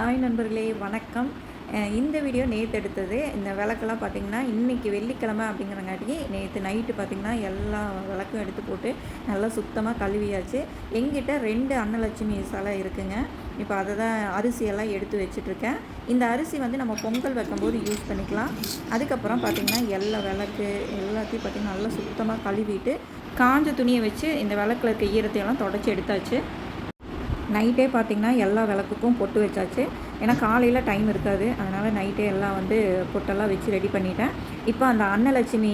Hi நண்பர்களே வணக்கம். இந்த வீடியோ நேற்று எடுத்தது. இந்த விளக்கெல்லாம் பார்த்தீங்கன்னா இன்றைக்கி வெள்ளிக்கிழமை அப்படிங்கிறங்காட்டி நேற்று நைட்டு பார்த்தீங்கன்னா எல்லா விளக்கும் எடுத்து போட்டு நல்லா சுத்தமாக கழுவியாச்சு. எங்கிட்ட ரெண்டு அன்னலட்சுமி சிலை இருக்குங்க. இப்போ அதை தான் அரிசியெல்லாம் எடுத்து வச்சிட்ருக்கேன் இந்த அரிசி வந்து நம்ம பொங்கல் வைக்கும்போது யூஸ் பண்ணிக்கலாம். அதுக்கப்புறம் பார்த்திங்கன்னா எல்லா விளக்கு எல்லாத்தையும் பார்த்திங்கன்னா நல்லா சுத்தமாக கழுவிட்டு காஞ்ச துணியை வச்சு இந்த விளக்குல இருக்க ஈரத்தையெல்லாம் தொடச்சி எடுத்தாச்சு. நைட்டே பார்த்திங்கன்னா எல்லா விளக்குக்கும் பொட்டு வச்சாச்சு. ஏன்னா காலையில் டைம் இருக்காது. அதனால் நைட்டே எல்லாம் வந்து பொட்டெல்லாம் வச்சு ரெடி பண்ணிட்டேன். இப்போ அந்த அன்னலட்சுமி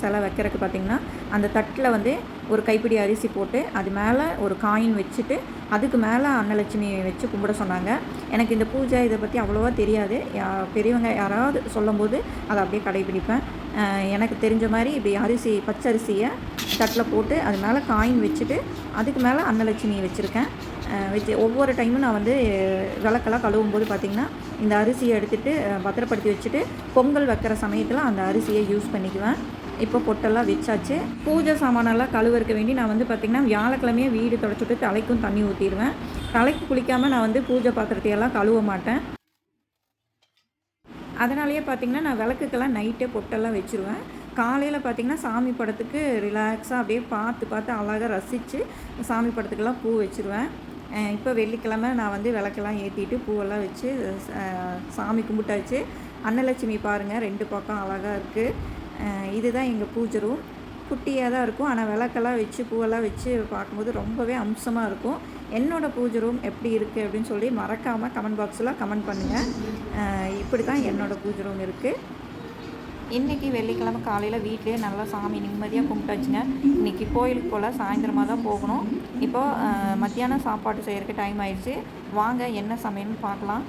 சிலை வைக்கிறதுக்கு பார்த்திங்கன்னா அந்த தட்டில் வந்து ஒரு கைப்பிடி அரிசி போட்டு அது மேலே ஒரு காயின் வச்சுட்டு அதுக்கு மேலே அன்னலட்சுமி வச்சு கும்பிட சொன்னாங்க. எனக்கு இந்த பூஜை இதை பற்றி அவ்வளோவா தெரியாது. யா- பெரியவங்க யாராவது சொல்லும்போது அதை அப்படியே கடைபிடிப்பேன் எனக்கு தெரிஞ்ச மாதிரி இப்படி அரிசி பச்சரிசியை தட்டில் போட்டு அது மேலே காயின் வச்சுட்டு அதுக்கு மேலே அன்னலட்சுமி வச்சுருக்கேன். வித் வச்சு ஒவ்வொரு டைமும் நான் வந்து விளக்கெல்லாம் கழுவும் போது பார்த்திங்கன்னா இந்த அரிசியை எடுத்துகிட்டு பத்திரப்படுத்தி வச்சுட்டு பொங்கல் வைக்கிற சமயத்தில் அந்த அரிசியை யூஸ் பண்ணிக்குவேன். இப்போ பொட்டெல்லாம் வச்சாச்சு. பூஜை சாமானெல்லாம் கழுவறக்க வேண்டி நான் வந்து பார்த்திங்கன்னா வியாழக்கிழமையே வீடு தொடச்சிட்டு தலைக்கும் தண்ணி ஊற்றிடுவேன் தலைக்கு குளிக்காமல் நான் வந்து பூஜை பாத்திரத்தையெல்லாம் கழுவ மாட்டேன். அதனாலேயே பார்த்திங்கன்னா நான் விளக்குக்கெல்லாம் நைட்டே பொட்டெல்லாம் வச்சுருவேன். காலையில் பார்த்திங்கன்னா சாமி படத்துக்கு ரிலாக்ஸாக அப்படியே பார்த்து பார்த்து அழகாக ரசித்து சாமி படத்துக்கெல்லாம் பூ வச்சுருவேன். இப்போ வெள்ளிக்கிழமை நான் வந்து விளக்கெல்லாம் ஏற்றிட்டு பூவெல்லாம் வச்சு சாமி கும்பிட்டாச்சு. அன்னலட்சுமி பாருங்கள் ரெண்டு பக்கம் அழகாக இருக்குது இதுதான் எங்கள் பூஜை ரூம் குட்டியாக தான் இருக்கும் ஆனால் விளக்கெல்லாம் வச்சு பூவெல்லாம் வச்சு பார்க்கும்போது ரொம்பவே அம்சமாக இருக்கும். என்னோடய பூஜை ரூம் எப்படி இருக்குது அப்படின்னு சொல்லி மறக்காமல் கமெண்ட் பாக்ஸில் கமெண்ட் பண்ணுங்கள் இப்படி தான் என்னோடய பூஜை ரூம் இருக்குது இன்றைக்கி வெள்ளிக்கிழமை காலையில் வீட்லேயே நல்லா சாமி நிம்மதியாக கும்பிட்டாச்சுங்க இன்றைக்கி கோயிலுக்கு போல் சாயந்தரமாக தான் போகணும். இப்போ மத்தியானம் சாப்பாடு செய்கிறக்கு டைம் ஆயிடுச்சு. வாங்க என்ன சமையல்னு பார்க்கலாம்.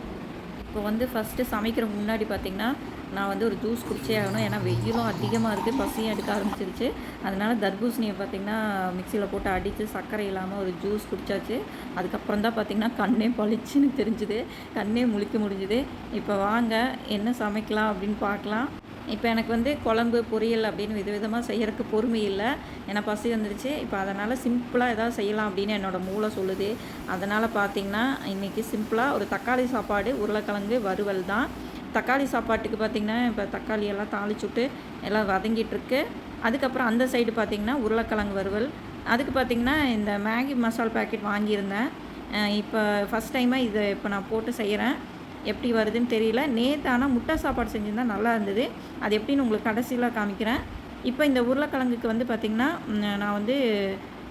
இப்போ வந்து ஃபஸ்ட்டு சமைக்கிறதுக்கு முன்னாடி பார்த்திங்கன்னா நான் வந்து ஒரு ஜூஸ் குடிச்சே ஆகணும். ஏன்னா வெயிலும் அதிகமாக இருக்குது பசியும் எடுக்க ஆரம்பிச்சிருச்சு. அதனால் தர்பூசணியை பார்த்திங்கன்னா மிக்சியில் போட்டு அடித்து சர்க்கரை இல்லாமல் ஒரு ஜூஸ் குடிச்சாச்சு. அதுக்கப்புறம் தான் பார்த்திங்கன்னா கண்ணே பளிச்சுன்னு தெரிஞ்சுது. கண்ணே முழிக்க முடிஞ்சுது. இப்போ வாங்க என்ன சமைக்கலாம் அப்படின்னு பார்க்கலாம். இப்போ எனக்கு வந்து குழம்பு பொரியல் அப்படின்னு விதவிதமாக செய்கிறதுக்கு பொறுமை இல்லை. ஏன்னா பசி வந்துடுச்சு இப்போ அதனால் சிம்பிளாக ஏதாவது செய்யலாம் அப்படின்னு என்னோடய மூளை சொல்லுது. அதனால் பார்த்திங்கன்னா இன்றைக்கி சிம்பிளாக ஒரு தக்காளி சாப்பாடு உருளைக்கிழங்கு வறுவல் தான். தக்காளி சாப்பாட்டுக்கு பார்த்திங்கன்னா இப்போ தக்காளி எல்லாம் தாளிச்சுட்டு எல்லாம் வதங்கிட்டுருக்கு அதுக்கப்புறம் அந்த சைடு பார்த்திங்கன்னா உருளைக்கிழங்கு வறுவல். அதுக்கு பார்த்திங்கன்னா இந்த மேகி மசால் பேக்கெட் வாங்கியிருந்தேன். இப்போ ஃபஸ்ட் டைமாக இதை இப்போ நான் போட்டு செய்கிறேன் எப்படி வருதுன்னு தெரியல. நேற்று ஆனால் முட்டை சாப்பாடு செஞ்சிருந்தா நல்லா இருந்தது. அது எப்படின்னு உங்களுக்கு கடைசியில் காமிக்கிறேன். இப்போ இந்த உருளைக்கிழங்குக்கு வந்து பார்த்திங்கன்னா நான் வந்து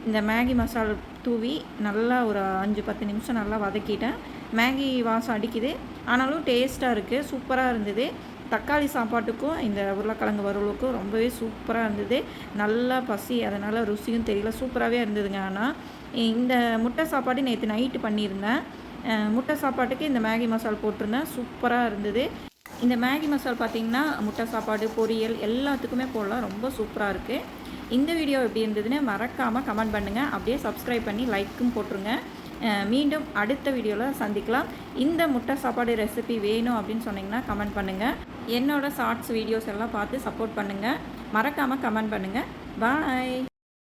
இந்த மேகி மசால் தூவி நல்லா ஒரு அஞ்சு பத்து நிமிஷம் நல்லா வதக்கிட்டேன். மேகி வாசம் அடிக்குது. ஆனாலும் டேஸ்ட்டாக இருக்குது சூப்பராக இருந்தது. தக்காளி சாப்பாட்டுக்கும் இந்த உருளைக்கிழங்கு வறுவலுக்கும் ரொம்பவே சூப்பராக இருந்தது. நல்லா பசி அதனால் ருசியும் தெரியல. சூப்பராகவே இருந்ததுங்க. ஆனால் இந்த முட்டை சாப்பாடு நேற்று நைட்டு பண்ணியிருந்தேன். முட்டை சாப்பாட்டுக்கு இந்த மேகி மசால் போட்டிருந்தேன். சூப்பராக இருந்தது. இந்த மேகி மசால் பார்த்திங்கன்னா முட்டை சாப்பாடு பொரியல் எல்லாத்துக்குமே போடலாம். ரொம்ப சூப்பராக இருக்குது இந்த வீடியோ எப்படி இருந்ததுன்னு மறக்காமல் கமெண்ட் பண்ணுங்கள் அப்படியே சப்ஸ்கிரைப் பண்ணி லைக்கும் போட்டுருங்க. மீண்டும் அடுத்த வீடியோவில் சந்திக்கலாம். இந்த முட்டை சாப்பாடு ரெசிபி வேணும் அப்படின்னு சொன்னிங்கன்னா கமெண்ட் பண்ணுங்கள் என்னோடய ஷார்ட்ஸ் வீடியோஸ் எல்லாம் பார்த்து சப்போர்ட் பண்ணுங்கள் மறக்காமல் கமெண்ட் பண்ணுங்கள் பாய்